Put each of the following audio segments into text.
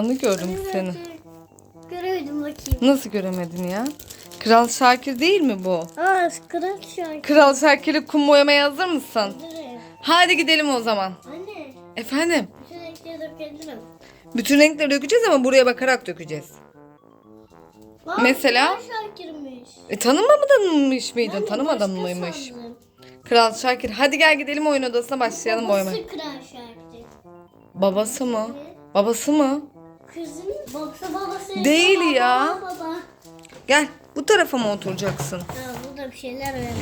Anı gördüm seni. Göremedim bakayım. Nasıl göremedin ya? Kral Şakir değil mi bu? Aa şu an. Kral Şakir'e kum boyamaya hazır mısın? Hazırım. Hadi gidelim o zaman. Anne. Efendim? Bütün renkleri dökebilirim. Bütün renkleri dökeceğiz ama buraya bakarak dökeceğiz. Bak, Mesela? Kral Şakir'miş. E tanımamış mıydın? Ben başka mıymış? sandım. Kral Şakir. Hadi gel gidelim oyun odasına başlayalım boyamaya. Babası Kral Şakir. Babası mı? Babası mı? Kızın babası babası. Değil baba, ya. Baba. Gel bu tarafa mı oturacaksın? Ya burada bir şeyler veriyor.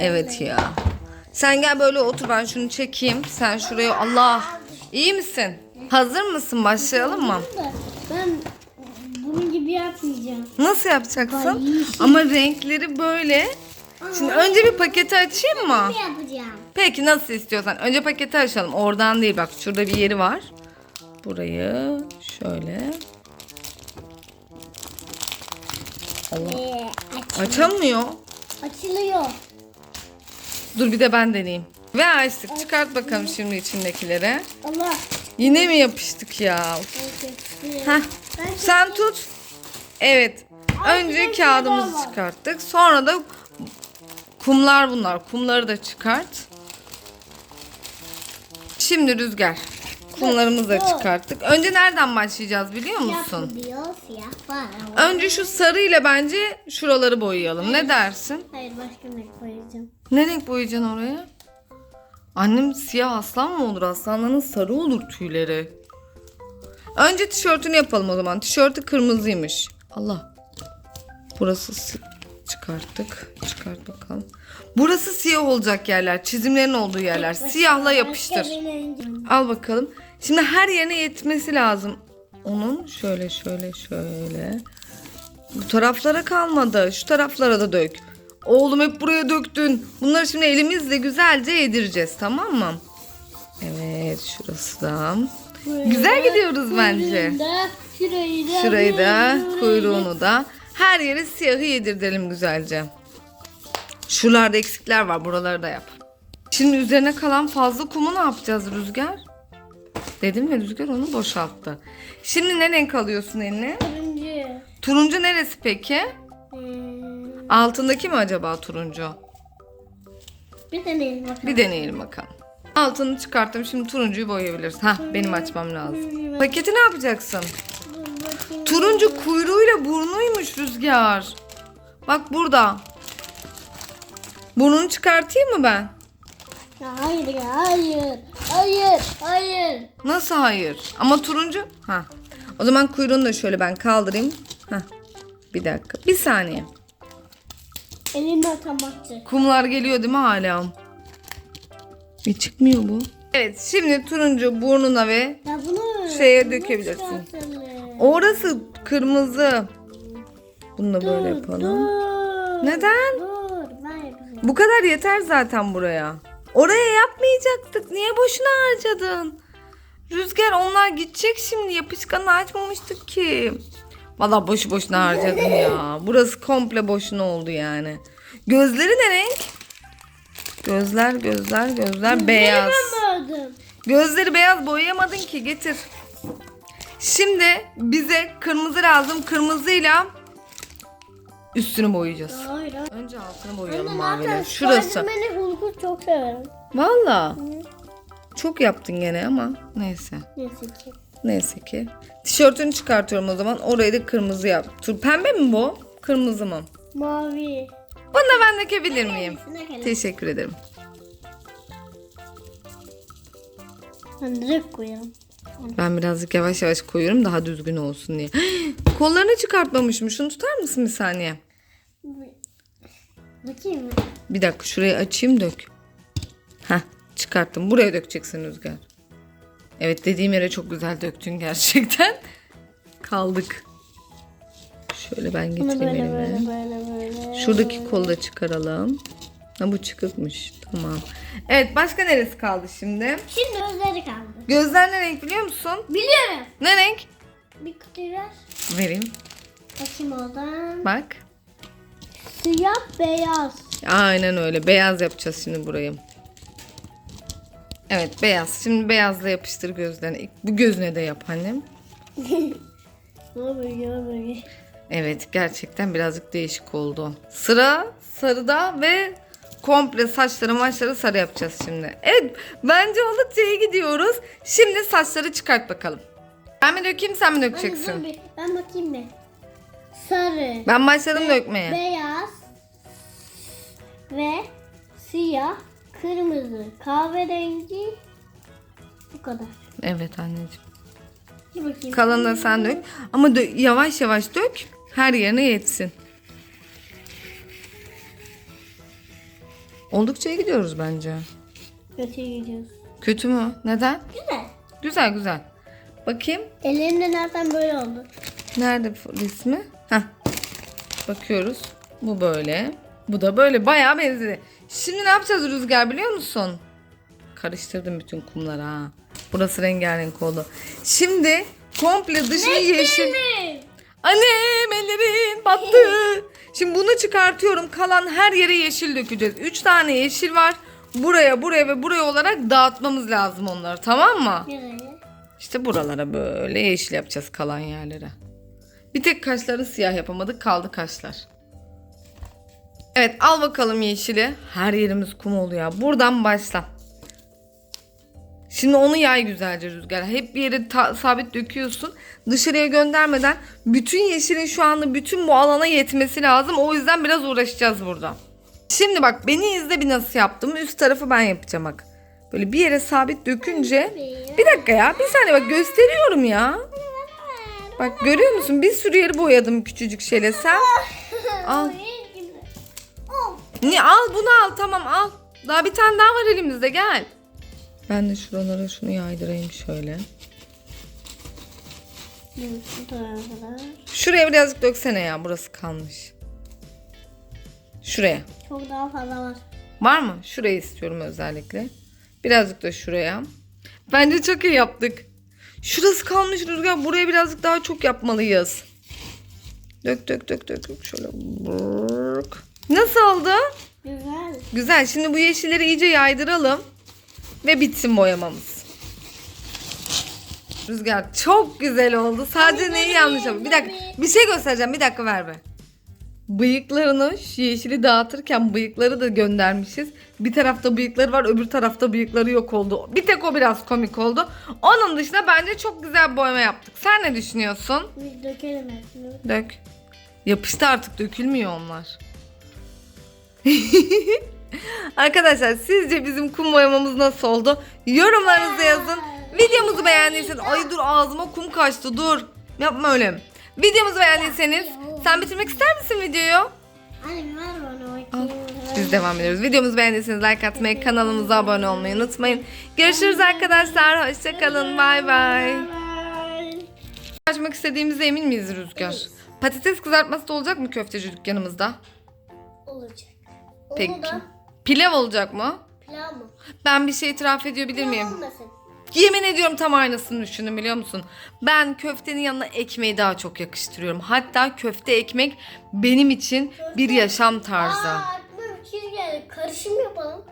Evet ya. Sen gel böyle otur ben şunu çekeyim. Sen şuraya Allah. İyi misin? Hazır mısın? Başlayalım mı? Ben bunun gibi yapmayacağım. Nasıl yapacaksın? Şey. Ama renkleri böyle. Şimdi önce bir paketi açayım mı? Yapacağım? Peki nasıl istiyorsan. Önce paketi açalım. Oradan değil bak şurada bir yeri var. Burayı şöyle. Allah. Ee, aç, Açamıyor. açılıyor. Dur bir de ben deneyeyim. Ve açtık. Çıkart bakalım şimdi içindekileri. Allah. Yine mi yapıştık ya? Heh. Sen tut. Evet. Önce kağıdımızı çıkarttık. Sonra da kumlar bunlar. Kumları da çıkart. Şimdi rüzgar. Kumlarımızı da çıkarttık. Önce nereden başlayacağız biliyor musun? Önce şu sarıyla bence şuraları boyayalım. Ne dersin? Hayır başka renk koyacağım. Ne renk boyayacaksın oraya? Annem siyah aslan mı olur? Aslanların sarı olur tüyleri. Önce tişörtünü yapalım o zaman. Tişörtü kırmızıymış. Allah. Burası çıkarttık. Çıkart bakalım. Burası siyah olacak yerler. Çizimlerin olduğu yerler. Siyahla yapıştır. Al bakalım. Şimdi her yerine yetmesi lazım. Onun şöyle şöyle şöyle. Bu taraflara kalmadı. Şu taraflara da dök. Oğlum hep buraya döktün. Bunları şimdi elimizle güzelce yedireceğiz tamam mı? Evet şurası da. Güzel gidiyoruz bence. Da, Şurayı da. Şurayı da kuyruğunu da. Her yere siyahı yedirtelim güzelce. Şuralarda eksikler var buraları da yap. Şimdi üzerine kalan fazla kumu ne yapacağız Rüzgar? Dedim ya Rüzgar onu boşalttı. Şimdi ne renk alıyorsun eline? Turuncu. Turuncu neresi peki? Hmm, Altındaki mi acaba turuncu? bir deneyelim bakalım. Bir deneyelim bakalım. Altını çıkarttım. Şimdi turuncuyu boyayabiliriz. Hah benim açmam lazım. Paketi ne yapacaksın? Turuncu kuyruğuyla burnuymuş Rüzgar. Bak burada. Burnunu çıkartayım mı ben? Hayır hayır. Hayır. Hayır. Nasıl hayır? Ama turuncu. Ha. O zaman kuyruğunu da şöyle ben kaldırayım. Ha. Bir dakika. Bir saniye. Elimle atamaktı. Kumlar geliyor değil mi hala? Bir çıkmıyor bu. Evet şimdi turuncu burnuna ve Ya bunu Şeye bunu dökebilirsin. çıkartalım. orası kırmızı. Bunu da böyle Dur, yapalım. Dur. Neden? Dur. Bu kadar yeter zaten buraya. Oraya yapmayacaktık. Niye boşuna harcadın? Rüzgar onlar gidecek şimdi. Yapışkanı açmamıştık ki. Valla boşu boşuna harcadın ya. Burası komple boşuna oldu yani. Gözleri ne renk? Gözler, gözler, gözler beyaz. Gözleri beyaz boyayamadın ki. Getir. Şimdi bize kırmızı lazım. Kırmızıyla üstünü boyayacağız. Hayır hayır. Önce altını boyayalım maviyle. Şurası. Spiderman'i Hulk'u çok severim. Valla. Çok yaptın gene ama neyse. Neyse ki. Neyse ki. Tişörtünü çıkartıyorum o zaman. Orayı da kırmızı yap. Dur, pembe mi bu? Kırmızı mı? Mavi. Bunu da ben dökebilir miyim? Kalem. Teşekkür ederim. Ben direkt koyarım. Ben birazcık yavaş yavaş koyuyorum daha düzgün olsun diye. Kollarını çıkartmamışım. Şunu tutar mısın bir saniye? Bakayım mı? Bir dakika şurayı açayım dök. Heh çıkarttım. Buraya dökeceksin Rüzgar. Evet dediğim yere çok güzel döktün gerçekten. Kaldık. Şöyle ben getireyim böyle elime. böyle böyle böyle. Şuradaki kolu da çıkaralım. Ha bu çıkıkmış. Tamam. Evet başka neresi kaldı şimdi? Şimdi gözleri kaldı. Gözler ne renk biliyor musun? Biliyorum. Ne renk? Bir kutuyu ver. Vereyim. Bakayım oradan. Bak. Siyah beyaz. Aynen öyle. Beyaz yapacağız şimdi burayı. Evet beyaz. Şimdi beyazla yapıştır gözlerini. Bu gözüne de yap annem. Evet gerçekten birazcık değişik oldu. Sıra sarıda ve komple saçları maçları sarı yapacağız şimdi. Evet bence oldukça iyi gidiyoruz. Şimdi saçları çıkart bakalım. Ben mi dökeyim sen mi Anne dur dökeceksin? bir, ben bakayım bir. Sarı, Ben başladım dökmeye. beyaz ve siyah, kırmızı, kahverengi bu kadar. Evet anneciğim. Bir bakayım. Kalanını sen dök. Ama dö- yavaş yavaş dök. Her yerine yetsin. Oldukça iyi gidiyoruz bence. Kötüye gidiyoruz. Kötü mü? Neden? Güzel. Güzel güzel. Bakayım. Ellerimde nereden böyle oldu? Nerede resmi? Heh. Bakıyoruz. Bu böyle. Bu da böyle. Bayağı benzedi. Şimdi ne yapacağız Rüzgar biliyor musun? Karıştırdım bütün kumları ha. Burası rengarenk oldu. Şimdi komple dışı yeşil. Annem ellerin battı. Şimdi bunu çıkartıyorum. Kalan her yere yeşil dökeceğiz. Üç tane yeşil var. Buraya, buraya ve buraya olarak dağıtmamız lazım onları. Tamam mı? Nereye? İşte buralara böyle yeşil yapacağız kalan yerlere. Bir tek kaşları siyah yapamadık. Kaldı kaşlar. Evet al bakalım yeşili. Her yerimiz kum oluyor. Buradan başla. Şimdi onu yay güzelce rüzgar. Hep bir yere ta- sabit döküyorsun. Dışarıya göndermeden bütün yeşilin şu anda bütün bu alana yetmesi lazım. O yüzden biraz uğraşacağız burada. Şimdi bak beni izle bir nasıl yaptım. Üst tarafı ben yapacağım bak. Böyle bir yere sabit dökünce. Bir dakika ya bir saniye bak gösteriyorum ya. Bak görüyor musun? Bir sürü yeri boyadım küçücük şeyle. Sen al. Niye al bunu al tamam al. Daha bir tane daha var elimizde gel. Ben de şuralara şunu yaydırayım şöyle. Şuraya birazcık döksene ya burası kalmış. Şuraya. Çok daha fazla var. Var mı? Şurayı istiyorum özellikle. Birazcık da şuraya. Bence çok iyi yaptık. Şurası kalmış Rüzgar. Buraya birazcık daha çok yapmalıyız. Dök dök dök dök. dök. Şöyle. Nasıl oldu? Güzel. Güzel. Şimdi bu yeşilleri iyice yaydıralım. Ve bitsin boyamamız. Rüzgar çok güzel oldu. Sadece neyi yanlış yaptım? Bir dakika. Bir şey göstereceğim. Bir dakika ver be. Bıyıklarını şu yeşili dağıtırken bıyıkları da göndermişiz. Bir tarafta bıyıkları var öbür tarafta bıyıkları yok oldu. Bir tek o biraz komik oldu. Onun dışında bence çok güzel boyama yaptık. Sen ne düşünüyorsun? Dökelim hepsini. Dök. Yapıştı artık dökülmüyor onlar. Arkadaşlar sizce bizim kum boyamamız nasıl oldu? Yorumlarınızı yazın. Videomuzu beğendiyseniz ay dur ağzıma kum kaçtı dur. Yapma öyle. Videomuzu beğendiyseniz sen bitirmek ister misin videoyu? Biz devam ediyoruz. Videomuzu beğendiyseniz like atmayı, kanalımıza abone olmayı unutmayın. Görüşürüz arkadaşlar. Hoşçakalın. Bay bay. Açmak istediğimize emin miyiz Rüzgar? Patates kızartması da olacak mı köfteci dükkanımızda? Olacak. Peki. Pilav olacak mı? pilav mı? Ben bir şey itiraf edebilir miyim? Olmasın. Yemin ediyorum tam aynısını düşündüm biliyor musun? Ben köftenin yanına ekmeği daha çok yakıştırıyorum. Hatta köfte ekmek benim için bir yaşam tarzı. Aa aklıma bir fikir geldi. Karışım yapalım.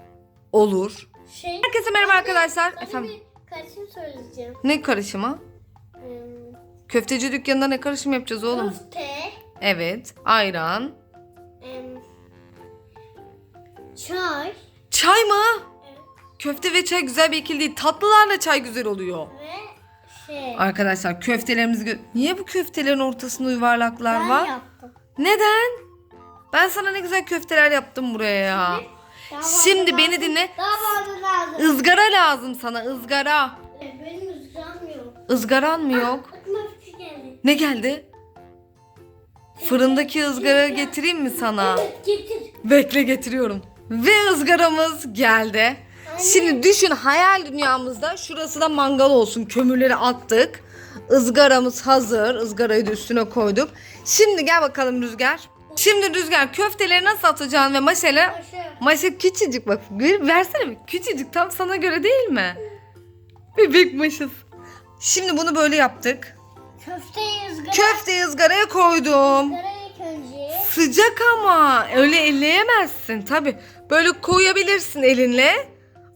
Olur. Şey. Herkese merhaba arkadaşlar. Sana Efendim bir karışım söyleyeceğim. ne karışımı? Hmm, Köfteci dükkanında ne karışım yapacağız oğlum? Köfte. Evet. Ayran. Çay. Çay mı? Evet. Köfte ve çay güzel bir ikili değil. Tatlılarla çay güzel oluyor. Ve şey. Arkadaşlar köftelerimizi gö- Niye bu köftelerin ortasında yuvarlaklar ben var? yaptım. Neden? Ben sana ne güzel köfteler yaptım buraya ya. Daha Şimdi beni lazım. dinle. Daha fazla lazım. Izgara lazım sana ızgara. Evet, Benim rüzgarım yok. Izgaran mı yok? Aklıma bir fikir geldi. Ne geldi? Fırındaki ızgara getireyim mi sana? Evet getir. Bekle getiriyorum. Ve ızgaramız geldi. Şimdi düşün hayal dünyamızda şurası da mangal olsun. Kömürleri attık. Izgaramız hazır. Izgarayı da üstüne koyduk. Şimdi gel bakalım Rüzgar. Şimdi Rüzgar köfteleri nasıl atacaksın ve Başa. Maşa küçücük bak. Versene bir. Küçücük tam sana göre değil mi? Bebek maşası. Şimdi bunu böyle yaptık. Köfteyi ızgara. Köfteyi ızgaraya koydum. Izgara ilk önce. Sıcak ama öyle elleyemezsin tabi. Böyle koyabilirsin elinle.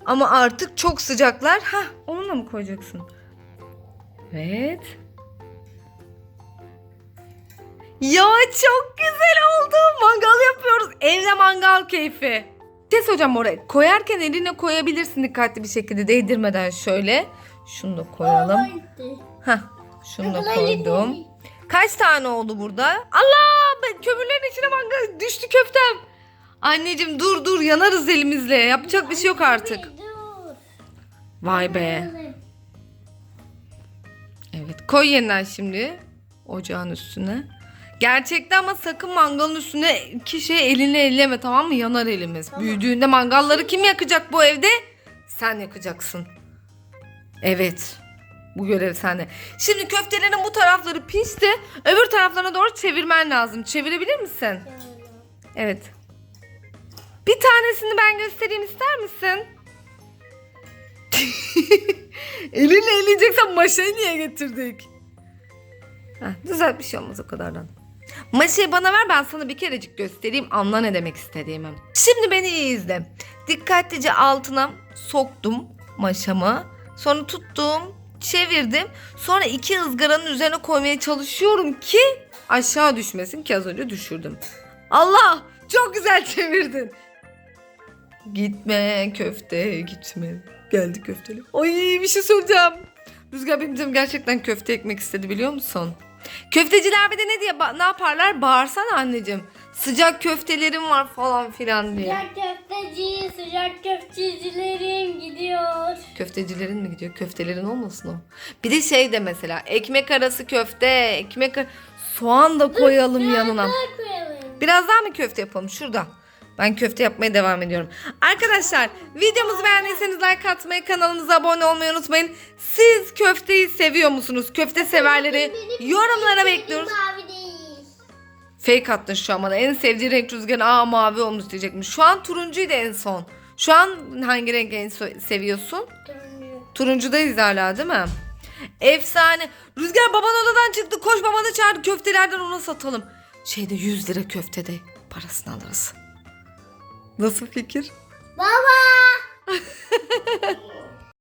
Ama artık çok sıcaklar. Ha, onunla mı koyacaksın? Evet. Ya çok güzel oldu. Mangal yapıyoruz. Evde mangal keyfi. Ses hocam oraya koyarken eline koyabilirsin dikkatli bir şekilde değdirmeden şöyle. Şunu da koyalım. Heh, şunu da koydum. Kaç tane oldu burada? Allah! Ben kömürlerin içine mangal düştü köftem. Anneciğim dur dur yanarız elimizle. Yapacak bir şey yok artık. Vay be. Evet koy yeniden şimdi ocağın üstüne. Gerçekten ama sakın mangalın üstüne iki şey elinle elleme tamam mı? Yanar elimiz. Büyüdüğünde mangalları kim yakacak bu evde? Sen yakacaksın. Evet. Bu görev sende. Şimdi köftelerin bu tarafları pişti. Öbür taraflarına doğru çevirmen lazım. Çevirebilir misin? Evet. Bir tanesini ben göstereyim ister misin? Elinle eleyeceksen maşayı niye getirdik? Heh, güzel bir şey olmaz o kadardan. Maşayı bana ver ben sana bir kerecik göstereyim anla ne demek istediğimi. Şimdi beni iyi izle. Dikkatlice altına soktum maşamı. Sonra tuttum, çevirdim. Sonra iki ızgaranın üzerine koymaya çalışıyorum ki aşağı düşmesin ki az önce düşürdüm. Allah çok güzel çevirdin. Gitme köfte gitme. Geldi köfteli. Ay bir şey söyleyeceğim. Rüzgar benim canım gerçekten köfte ekmek istedi biliyor musun? Köfteciler bir de ne diye ne yaparlar? Bağırsana anneciğim. Sıcak köftelerim var falan filan diye. Sıcak köfteci, sıcak köftecilerim gidiyor. Köftecilerin mi gidiyor? Köftelerin olmasın o. Bir de şey de mesela ekmek arası köfte, ekmek ar- soğan da koyalım yanına. Daha koyalım. Biraz daha mı köfte yapalım? Şurada. Ben köfte yapmaya devam ediyorum. Arkadaşlar videomuzu beğendiyseniz like atmayı, kanalımıza abone olmayı unutmayın. Siz köfteyi seviyor musunuz? Köfte severleri yorumlara bekliyoruz. Fake attın şu an bana. En sevdiği renk rüzgarın aa mavi olmuş diyecekmiş. Şu an turuncuydu en son. Şu an hangi rengi en seviyorsun? Turuncu. Turuncudayız hala değil mi? Efsane. Rüzgar baban odadan çıktı. Koş babanı çağır. Köftelerden ona satalım. Şeyde 100 lira köftede parasını alırız. Nasıl fikir? Baba.